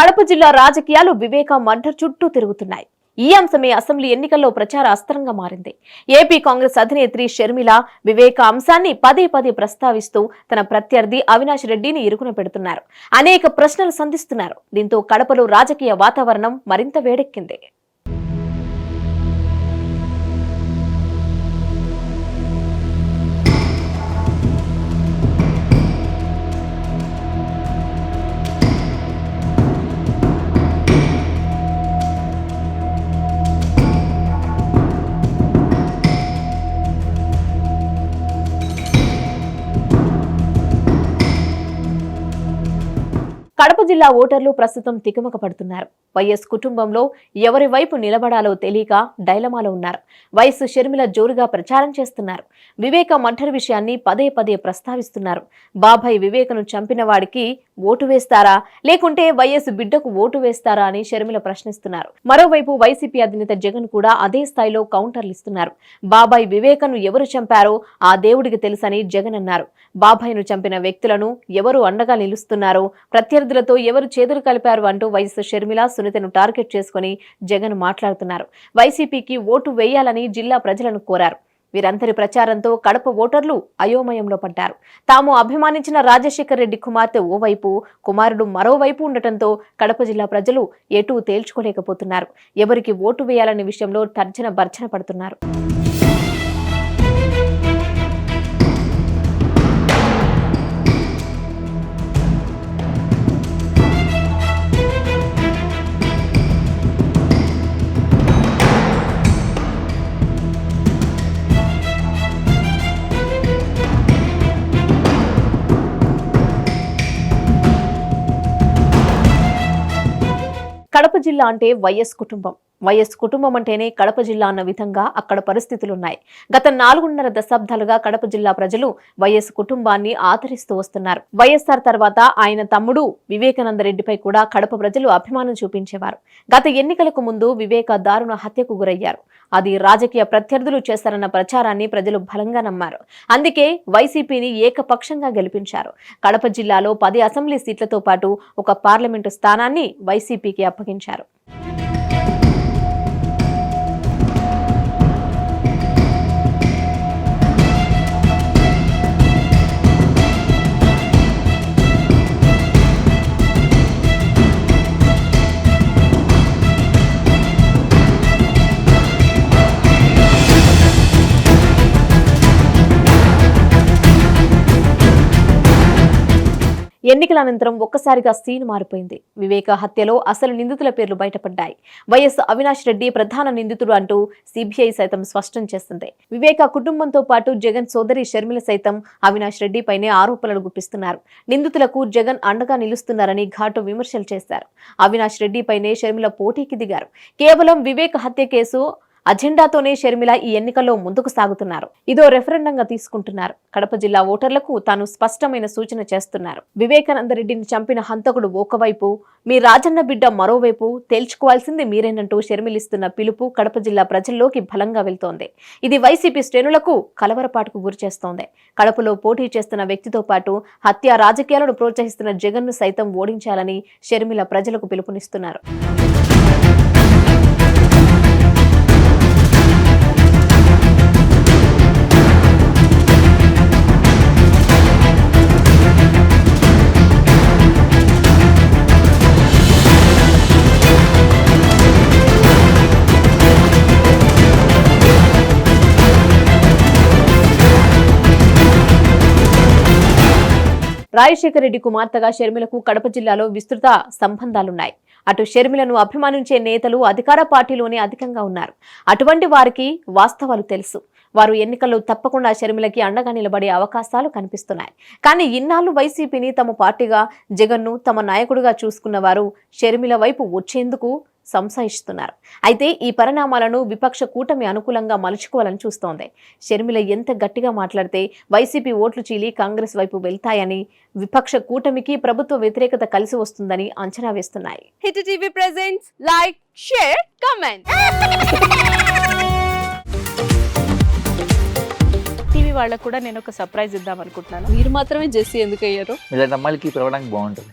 కడప జిల్లా రాజకీయాలు వివేక మండర్ చుట్టూ తిరుగుతున్నాయి. ఈ అంశమే అసెంబ్లీ ఎన్నికల్లో ప్రచార అస్త్రంగా మారింది. ఏపీ కాంగ్రెస్ అధినేత్రి షర్మిల వివేక అంశాన్ని పదే పదే ప్రస్తావిస్తూ తన ప్రత్యర్థి అవినాష్ రెడ్డిని ఇరుకున పెడుతున్నారు. అనేక ప్రశ్నలు సంధిస్తున్నారు. దీంతో కడపలో రాజకీయ వాతావరణం మరింత వేడెక్కింది. కడప జిల్లా ఓటర్లు ప్రస్తుతం తికమక పడుతున్నారు. వైఎస్ కుటుంబంలో ఎవరి వైపు నిలబడాలో తెలియక డైలమాలో ఉన్నారు. వైఎస్ షర్మిల జోరుగా ప్రచారం చేస్తున్నారు. వివేక మర్డర్ విషయాన్ని పదే పదే ప్రస్తావిస్తున్నారు. బాబాయ్ వివేకను చంపిన వాడికి ఓటు వేస్తారా? లేకుంటే వైఎస్ బిడ్డకు ఓటు వేస్తారా అని షర్మిల ప్రశ్నిస్తున్నారు. మరోవైపు వైసీపీ అధినేత జగన్ కూడా అదే స్థాయిలో కౌంటర్లు ఇస్తున్నారు. బాబాయ్ వివేకను ఎవరు చంపారో ఆ దేవుడికి తెలుసని జగన్ అన్నారు. బాబాయ్ను చంపిన వ్యక్తులను ఎవరు అండగా నిలుస్తున్నారో ప్రత్యర్థులతో ఎవరు చేతులు కలిపారు అంటూ వైఎస్ షర్మిల సునీతను టార్గెట్ చేసుకుని జగన్ మాట్లాడుతున్నారు. వైసీపీకి ఓటు వేయాలని జిల్లా ప్రజలను కోరారు. వీరందరి ప్రచారంతో కడప ఓటర్లు అయోమయంలో పడ్డారు. తాము అభిమానించిన రాజశేఖర్ రెడ్డి కుమార్తె ఓవైపు కుమారుడు మరోవైపు ఉండటంతో కడప జిల్లా ప్రజలు ఎటూ తేల్చుకోలేకపోతున్నారు. ఎవరికి ఓటు వేయాలనే విషయంలో తర్జన భర్జన పడుతున్నారు. కడప జిల్లా అంటే వైఎస్ కుటుంబం. వైఎస్ కుటుంబం అంటేనే కడప జిల్లా అన్న విధంగా అక్కడ పరిస్థితులున్నాయి. గత నాలుగున్నర దశాబ్దాలుగా కడప జిల్లా ప్రజలు వైఎస్ కుటుంబాన్ని ఆదరిస్తూ వస్తున్నారు. వైఎస్ఆర్ తర్వాత ఆయన తమ్ముడు వివేకానంద రెడ్డిపై కూడా కడప ప్రజలు అభిమానం చూపించేవారు. గత ఎన్నికలకు ముందు వివేక దారుణ హత్యకు గురయ్యారు. అది రాజకీయ ప్రత్యర్థులు చేశారన్న ప్రచారాన్ని ప్రజలు బలంగా నమ్మారు. అందుకే వైసీపీని ఏకపక్షంగా గెలిపించారు. కడప జిల్లాలో పది అసెంబ్లీ సీట్లతో పాటు ఒక పార్లమెంటు స్థానాన్ని వైసీపీకి అప్పగించారు. ఎన్నికల అనంతరం ఒక్కసారిగా సీన్ మారిపోయింది. వివేక హత్యలో అసలు నిందితుల పేర్లు బయటపడ్డాయి. వైఎస్ అవినాష్ రెడ్డి ప్రధాన నిందితుడు అంటూ సిబిఐ సైతం స్పష్టం చేసింది. వివేక కుటుంబంతో పాటు జగన్ సోదరి షర్మిల సైతం అవినాష్ రెడ్డి పైనే ఆరోపణలు గుప్పిస్తున్నారు. నిందితులకు జగన్ అండగా నిలుస్తున్నారని ఘాటు విమర్శలు చేశారు. అవినాష్ రెడ్డి పైనే షర్మిల పోటీకి దిగారు. కేవలం వివేక హత్య కేసు అజెండాతోనే షర్మిల ఈ ఎన్నికల్లో ముందుకు సాగుతున్నారు. ఇదో రెఫరెండంగా తీసుకుంటున్నారు. కడప జిల్లా ఓటర్లకు తాను స్పష్టమైన సూచన చేస్తున్నారు. వివేకానంద రెడ్డిని చంపిన హంతకుడు ఒకవైపు మీ రాజన్న బిడ్డ మరోవైపు తేల్చుకోవాల్సింది మీరేనంటూ షర్మిలిస్తున్న పిలుపు కడప జిల్లా ప్రజల్లోకి బలంగా వెళ్తోంది. ఇది వైసీపీ శ్రేణులకు కలవరపాటుకు గురిచేస్తోంది కడపలో పోటీ చేస్తున్న వ్యక్తితో పాటు హత్య రాజకీయాలను ప్రోత్సహిస్తున్న జగన్ను సైతం ఓడించాలని షర్మిల ప్రజలకు పిలుపునిస్తున్నారు. రాజశేఖర రెడ్డి కుమార్తెగా షర్మిలకు కడప జిల్లాలో విస్తృత సంబంధాలున్నాయి. అటు షర్మిలను అభిమానించే నేతలు అధికార పార్టీలోనే అధికంగా ఉన్నారు. అటువంటి వారికి వాస్తవాలు తెలుసు. వారు ఎన్నికల్లో తప్పకుండా షర్మిలకి అండగా నిలబడే అవకాశాలు కనిపిస్తున్నాయి. కానీ ఇన్నాళ్ళు వైసీపీని తమ పార్టీగా జగన్ను తమ నాయకుడిగా చూసుకున్న వారు షర్మిల వైపు వచ్చేందుకు సంశయిస్తున్నారు. అయితే ఈ పరిణామాలను విపక్ష కూటమి అనుకూలంగా మలుచుకోవాలని చూస్తోంది. షర్మిల ఎంత గట్టిగా మాట్లాడితే వైసీపీ ఓట్లు చీలి కాంగ్రెస్ వైపు వెళ్తాయని విపక్ష కూటమికి ప్రభుత్వ వ్యతిరేకత కలిసి వస్తుందని అంచనా వేస్తున్నాయి. Hit TV presents like share comment. TV వాళ్ళకు కూడా నేను ఒక సర్ప్రైజ్ ఇద్దాం అనుకుంటున్నాను. మీరు మాత్రమే జెస్సీ ఎందుకు అయ్యారు ఇలాంటి అమ్మాయిలకి పిలవడానికి బాగుంటుంది.